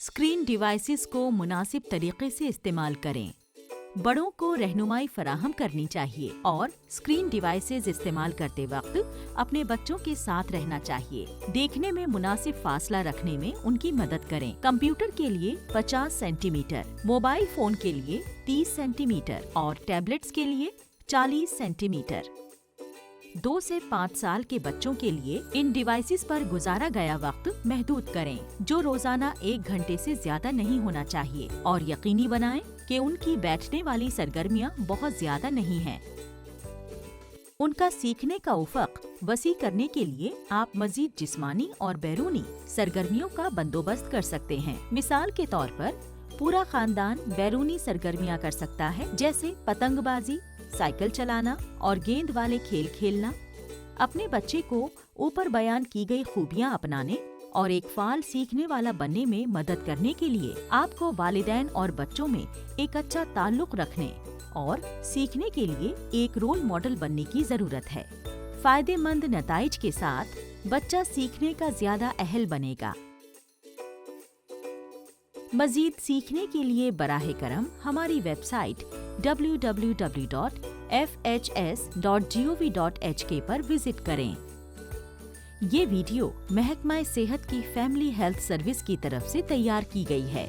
Screen devices को मुनासिब तरीके से इस्तेमाल करें। बड़ों को रहनुमाई फराहम करनी चाहिए और स्क्रीन डिवाइसेस इस्तेमाल करते वक्त अपने बच्चों के साथ रहना चाहिए। देखने में मुनासिब फासला रखने में उनकी मदद करें। कंप्यूटर के लिए 50 सेंटीमीटर, मोबाइल फ़ोन के लिए 30 सेंटीमीटर और टैबलेट्स के लिए 40 सेंटीमीटर। दो से पाँच साल के बच्चों के लिए इन डिवाइसेस पर गुजारा गया वक्त महदूद करें, जो रोज़ाना एक घंटे से ज़्यादा नहीं होना चाहिए और यकीनी बनाएँ कि उनकी बैठने वाली सरगर्मियाँ बहुत ज़्यादा नहीं हैं। उनका सीखने का उफक, वसी करने के लिए आप मजीद जिस्मानी और बैरूनी सरगर्मियों का बंदोबस्त कर सकते हैं मिसाल के तौर पर, पूरा खानदान बैरूनी सरगर्मियाँ कर सकता है, जैसे पतंगबाजी साइकिल चलाना और गेंद वाले खेल खेलना, अपने बच्चे को ऊपर बयान की गई खूबियाँ अपनाने और एक फाल सीखने वाला बनने में मदद करने के लिए आपको वालिदैन और बच्चों में एक अच्छा ताल्लुक रखने और सीखने के लिए एक रोल मॉडल बनने की ज़रूरत है। फ़ायदेमंद नतज के साथ बच्चा सीखने का ज़्यादा अहल बनेगा। मजीद सीखने के लिए बराह करम हमारी वेबसाइट www.fhs.gov.hk पर विज़िट करें। ये वीडियो महकमा सेहत की फैमिली हेल्थ सर्विस की तरफ़ से तैयार की गई है।